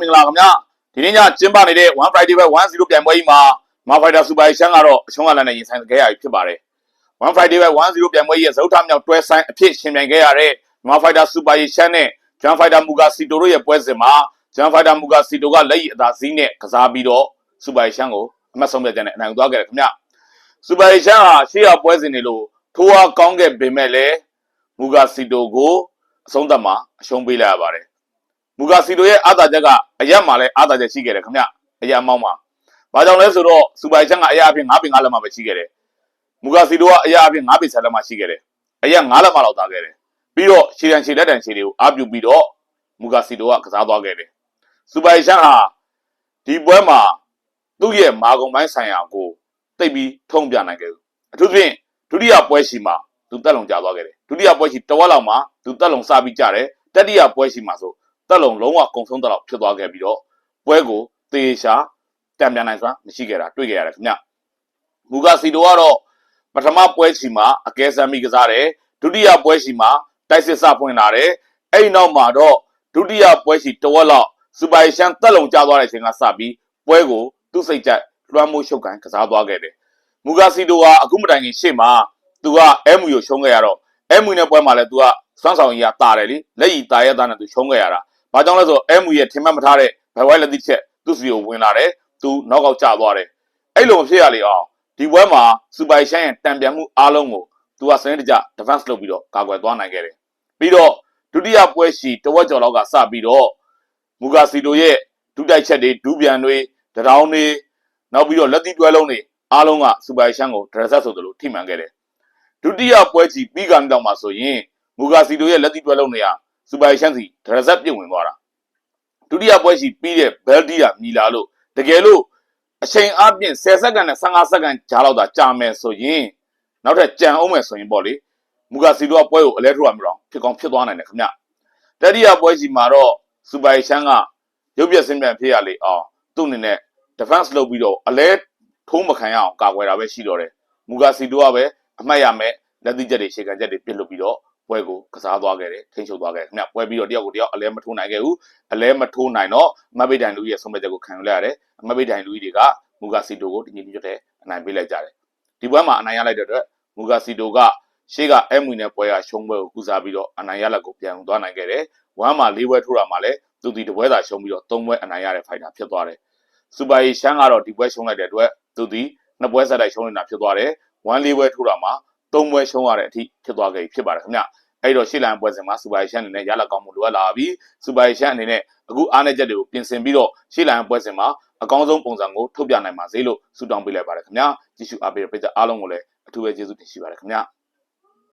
မင်္ဂလာခင်ဗျာဒီနေ့ညကျင်းပနေတဲ့1 Friday ပဲ10ပြိုင်ပွဲကြီးမှာမာဖိုက်တာစူပါရှန်ကတော့အချုံးကလည်းနဲ့ရင်ဆိုင်ခဲ့ရပြီဖြစ်ပါတယ်1 Friday ပဲ10ပြိုင်ပွဲကြီးရဲ့ဇုတ်ထမြောက်တွဲဆိုင်အဖြစ်ရှင်ပြိုင်ခဲ့ရတဲ့မာဖိုက်တာစူပါရှန်နဲ့ဂျန်ဖိုက်တာမူဂါစီတိုတို့ရဲ့ပွဲစဉ်မှာဂျန်ဖိုက်တာမူဂါစီတိုကလက်ရည်အသာစီးနဲ့ကစားပြီးတော့စူပါရှန်ကိုအမှတ်ဆုံးဖြတ်ချက်နဲ့အနိုင်ယူသွားခဲ့တယ်ခင်ဗျာစူပါရှန်ဟာရှေ့ရပွဲစဉ်တွေလို့ထိုးအားကောင်းခဲ့ပေမဲ့လည်းမူဂါစီတိုကိုအဆုံးသတ်မှာအရှုံးပေးလိုက်ရပါတယ် မူဂါစီတိုရဲ့အာသာချက်ကအရက်မှာလည်းအာသာချက်ရှိခဲ့တယ်ခင်ဗျအရက်မောင်းမှာဘာကြောင့်လဲဆိုတော့စူပိုင်ချန်ကအရက်အဖြစ်9ပင်9လက်မှပဲရှိခဲ့တယ်မူဂါစီတိုကအရက်အဖြစ်9ပင်7လက်မှရှိခဲ့တယ်အရက်9လက်မှလောက်သားခဲ့တယ်ပြီးတော့ရှည်တန်ရှည်လက်တန်ရှည်တွေကိုအားပြုပြီးတော့မူဂါစီတိုကကစားသွားခဲ့တယ်စူပိုင်ချန်ဟာဒီပွဲမှာသူ့ရဲ့မာကုံပိုင်းဆိုင်ရာကိုတိတ်ပြီးထုံးပြနိုင်ခဲ့ဘူးအထူးသဖြင့်ဒုတိယပွဲရှိမှာသူတက်လုံကြသွားခဲ့တယ်ဒုတိယပွဲရှိတဝက်လောက်မှာသူတက်လုံစပြီးကြတယ်တတိယပွဲရှိမှာဆို တက်လုံလုံးဝကုံဆုံးတက်လောက်ဖြစ်သွားခဲ့ပြီးတော့ပွဲကိုသေချာတံပြန်နိုင်စွာမရှိခဲ့တာတွေ့ခဲ့ရတယ်ခင်ဗျမူဂါစီတိုကတော့ပထမပွဲချီမှာအကဲဆမ်းမိကစားတယ်ဒုတိယပွဲချီမှာတိုက်စစ်စဖွင့်လာတယ်အဲ့ဒီနောက်မှာတော့ဒုတိယပွဲချီတဝက်လောက်စူပါရှန်တက်လုံကျသွားတဲ့အချိန်ကစပြီးပွဲကိုသူ့စိတ်ကြက်လွှမ်းမိုးရှုပ်ကန်ကစားသွားခဲ့တယ်မူဂါစီတိုကအခုမတိုင်ခင်ရှေ့မှာသူကအဲမူကိုရှုံးခဲ့ရတော့အဲမူနဲ့ပွဲမှာလည်းသူကစွမ်းဆောင်ရည်ကတာတယ်လေလက်ရည်တာရတာနဲ့သူရှုံးခဲ့ရတာ။ ဘာကြောင့်လဲဆိုတော့အဲမူရဲ့ထင်မှတ်မထားတဲ့ဘယ်ဝိုင်းလက်သီးချက်သူ့စီကိုဝင်လာတယ်။သူနောက်ကောက်ကျသွားတယ်။အဲ့လိုမဖြစ်ရလေအောင်ဒီပွဲမှာစူပါရှန်ရဲ့တံပြန်မှုအားလုံးကိုသူကစနစ်တကျ defense လုပ်ပြီးတော့ကာကွယ်သွားနိုင်ခဲ့တယ်။ပြီးတော့ဒုတိယပွဲရှိတဝက်ကျော်လောက်ကစပြီးတော့မူဂါစီတိုရဲ့ဒုတိုက်ချက်တွေဒူးပြန်တွေတရောင်းတွေနောက်ပြီးတော့လက်သီးတွဲလုံးတွေအားလုံးကစူပါရှန်ကိုဒရဆက်ဆိုသလိုထိမှန်ခဲ့တယ်။ဒုတိယပွဲကြီးပြီးကန်တော့မှဆိုရင်မူဂါစီတိုရဲ့လက်သီးတွဲလုံးတွေက စူပါရှန်စီဒရဆက်ပြုတ်ဝင်သွားတာဒုတိယပွဲရှိပြီးတဲ့ဘယ်လ်ဒီယာမြီလာလို့တကယ်လို့အချိန်အပြည့်10စက္ကန့်နဲ့15စက္ကန့်ကြားလောက်သာကြာမယ်ဆိုရင်နောက်ထပ်ကြံအောင်မယ်ဆိုရင်ပေါ့လေမူဂါစီတိုကပွဲကိုအလဲထိုးရမှာတော့ဖြစ်ကောင်းဖြစ်သွားနိုင်တယ်ခင်ဗျတတိယပွဲရှိမှာတော့စူပါရှန်ကရုပ်ပြစင်းပြန်ဖြစ်ရလေအောင်သူ့အနေနဲ့ defense လုပ်ပြီးတော့အလဲထိုးမခံရအောင်ကာကွယ်တာပဲရှိတော့တယ်မူဂါစီတိုကပဲအမှတ်ရမယ်လက်သီးချက်တွေရှေ့ကန်ချက်တွေပြစ်လို့ပြီးတော့ ပွဲကိုကစားသွားခဲ့တယ်ထိန်းချုပ်သွားခဲ့တယ်ခင်ဗျပွဲပြီးတော့တယောက်ကိုတယောက်အလဲမထိုးနိုင်ခဲ့ဘူးအလဲမထိုးနိုင်တော့မဘိဒိုင်လူကြီးရဲ့ဆုံးဖြတ်ချက်ကိုခံယူလိုက်ရတယ်မဘိဒိုင်လူကြီးတွေကမူဂါစီတိုကိုတညီတညွတ်တဲ့အနိုင်ပေးလိုက်ကြတယ်ဒီပွဲမှာအနိုင်ရလိုက်တဲ့အတွက်မူဂါစီတိုကရှေ့ကအမွေနဲ့ပွဲကရှုံးပွဲကိုကုစားပြီးတော့အနိုင်ရလက်ကိုပြန်သွားနိုင်ခဲ့တယ်ဝမ်းမှာ၄ပွဲထိုးတာမှာလည်းသူဒီတပွဲသာရှုံးပြီးတော့၃ပွဲအနိုင်ရတဲ့ဖိုက်တာဖြစ်သွားတယ်စူပါရီရှမ်းကတော့ဒီပွဲရှုံးလိုက်တဲ့အတွက်သူဒီနှစ်ပွဲဆက်တိုက်ရှုံးနေတာဖြစ်သွားတယ်ဝမ်း၄ပွဲထိုးတာမှာ ၃ပွဲရှုံးရတဲ့အထိဖြစ်သွားခဲ့ပြီဖြစ်ပါတယ်ခင်ဗျအဲ့တော့ရှေ့လန်ပွဲစဉ်မှာစူပါရီရှန်အနေနဲ့ရလာကောင်းမှုလိုအပ်လာပြီစူပါရီရှန်အနေနဲ့အခုအားနည်းချက်တွေကိုပြင်ဆင်ပြီးတော့ရှေ့လန်ပွဲစဉ်မှာအကောင်းဆုံးပုံစံကိုထုတ်ပြနိုင်ပါစေလို့ဆုတောင်းပေးလိုက်ပါတယ်ခင်ဗျာကြည့်ရှုအားပေးတဲ့ပရိသတ်အားလုံးကိုလည်းအထူးပဲကျေးဇူးတင်ရှိပါတယ်ခင်ဗျာ